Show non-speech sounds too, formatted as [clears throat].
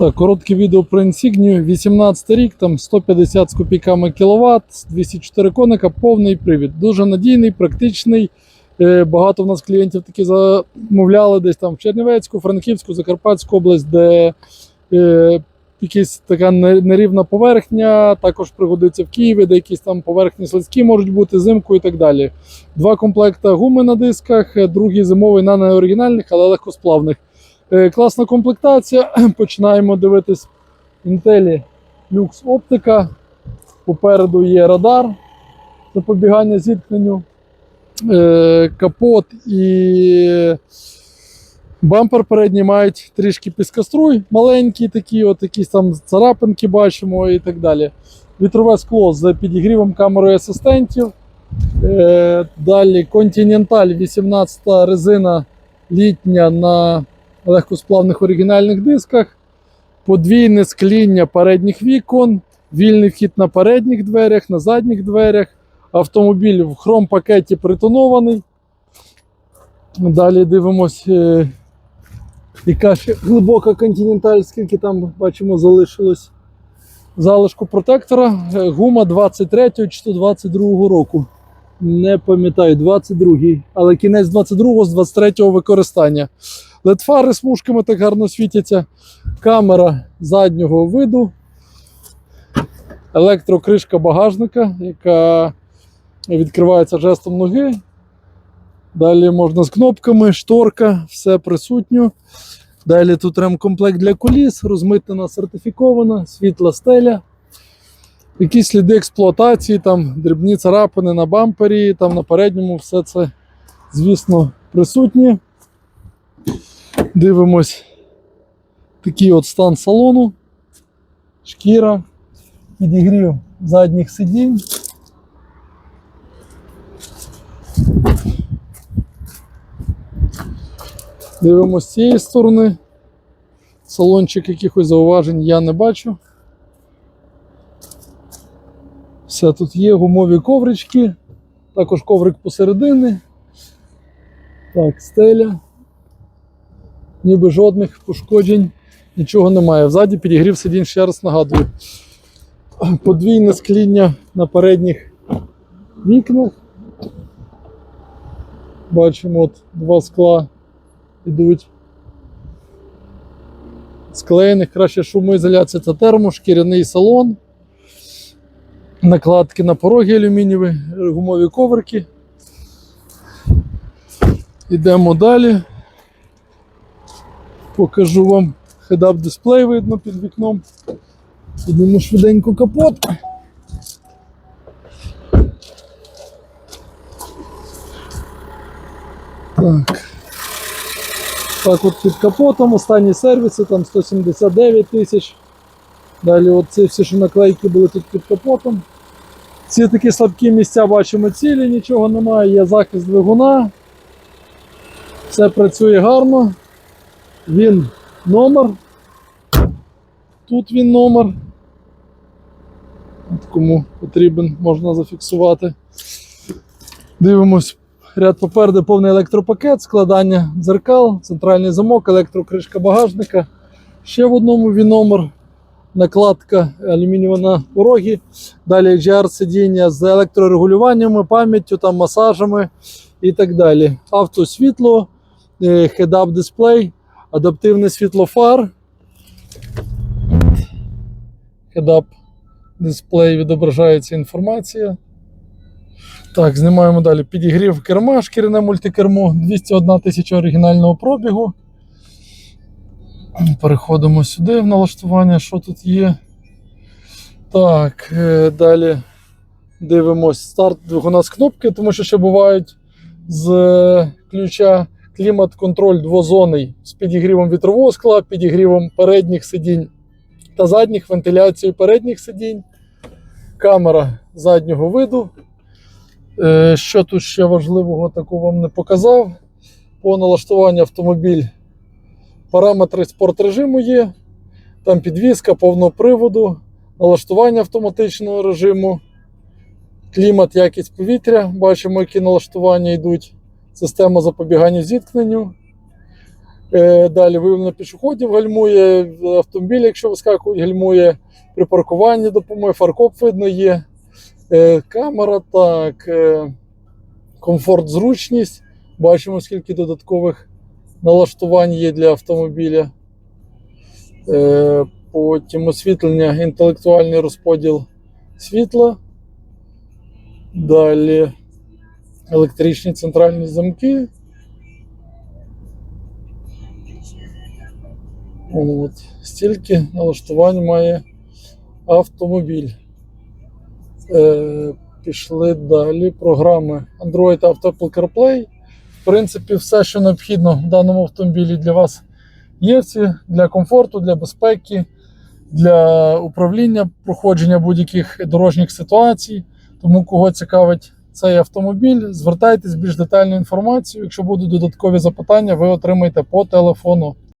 Так, коротке відео про Insignia. 18 рік, там 150 з копійками кіловат, 204 коника, повний привід. Дуже надійний, практичний. Е, Багато в нас клієнтів такі замовляли десь там в Чернівецьку, Франківську, Закарпатську область, де е, якась така нерівна поверхня, також пригодиться в Києві, де якісь там поверхні слизькі можуть бути зимку і так далі. Два комплекта гуми на дисках, е, другий зимовий на неоригінальних, але легкосплавних. Е, Класна комплектація. [clears throat] Починаємо дивитись Intel Lux оптика. Попереду є радар запобігання зіткненню. Е, Капот і бампер передній мають трішки піскоструй, маленькі такі, от якісь там царапинки бачимо і так далі. Вітрове скло з підігрівом камерою асистентів. Е, Далі Continental 18 резина літня на легкосплавних оригінальних дисках, подвійне скління передніх вікон, вільний вхід на передніх дверях, на задніх дверях. Автомобіль в хром-пакеті притонований. Далі дивимось, е, яка ще глибока континенталь, скільки там бачимо, залишилось залишку протектора. Е, Гума 23 чи то 22 року. Не пам'ятаю, 22-й, але кінець 22-го з 23-го використання. Ледфари смужками так гарно світяться. Камера заднього виду. Електрокришка багажника, яка відкривається жестом ноги. Далі можна з кнопками, шторка, все присутньо. Далі тут ремкомплект для коліс, розмитнена, сертифікована, світла стеля. Якісь сліди експлуатації, там дрібні царапини на бампері, там на передньому, все це, звісно, присутнє. Дивимось такий от стан салону, шкіра, підігрів задніх сидінь. Дивимось з цієї сторони. Салончик якихось зауважень я не бачу. Все тут є, гумові коврички, також коврик посередині. Так, стеля. Ніби жодних пошкоджень, нічого немає. Взаді підігрів сидінь, ще раз нагадую. Подвійне скління на передніх вікнах. Бачимо, от два скла йдуть. Склеєних, краще шумоізоляція та термо, шкіряний салон. Накладки на пороги алюмінієві, гумові коврики. Йдемо далі. Покажу вам head-up дисплей видно під вікном. Підніму швиденько капот. Так. Так, от під капотом останні сервіси, там 179 тисяч. Далі от ці всі що наклейки були тут під капотом. Ці такі слабкі місця бачимо цілі, нічого немає, є захист двигуна. Все працює гарно. Він номер. Тут він номер. От кому потрібен, можна зафіксувати. Дивимось. Ряд попереду повний електропакет, складання дзеркал, центральний замок, електрокришка багажника. Ще в одному він номер. Накладка алюмінієва на порогі. Далі HDR сидіння з електрорегулюваннями, пам'яттю, там, масажами і так далі. Автосвітло, head-up дисплей, адаптивне світло фар. Head-up дисплей відображається інформація. Так, знімаємо далі. Підігрів керма, шкіряне мультикермо, 201 тисяча оригінального пробігу. Переходимо сюди в налаштування, що тут є. Так, е, далі дивимось старт двигуна з кнопки, тому що ще бувають з е, ключа клімат-контроль двозонний з підігрівом вітрового скла, підігрівом передніх сидінь та задніх, вентиляцією передніх сидінь, камера заднього виду. Е, Що тут ще важливого такого вам не показав? По налаштуванню автомобіль параметри спорт режиму є. Там підвізка повного приводу, налаштування автоматичного режиму, клімат, якість повітря. Бачимо, які налаштування йдуть. Система запобігання зіткненню. Е, Далі виявлення пішоходів гальмує, автомобіль, якщо вискакують, гальмує, при паркуванні допомогує, фаркоп видно є. Е, Камера, так, е, комфорт, зручність. Бачимо, скільки додаткових налаштувань є для автомобіля. Потім освітлення, інтелектуальний розподіл світла. Далі електричні центральні замки. От. Стільки налаштувань має автомобіль. Е, пішли далі. Програми Android Auto CarPlay. В принципі, все, що необхідно в даному автомобілі для вас є для комфорту, для безпеки, для управління, проходження будь-яких дорожніх ситуацій. Тому, кого цікавить цей автомобіль, звертайтесь більш детальну інформацію. Якщо будуть додаткові запитання, ви отримаєте по телефону.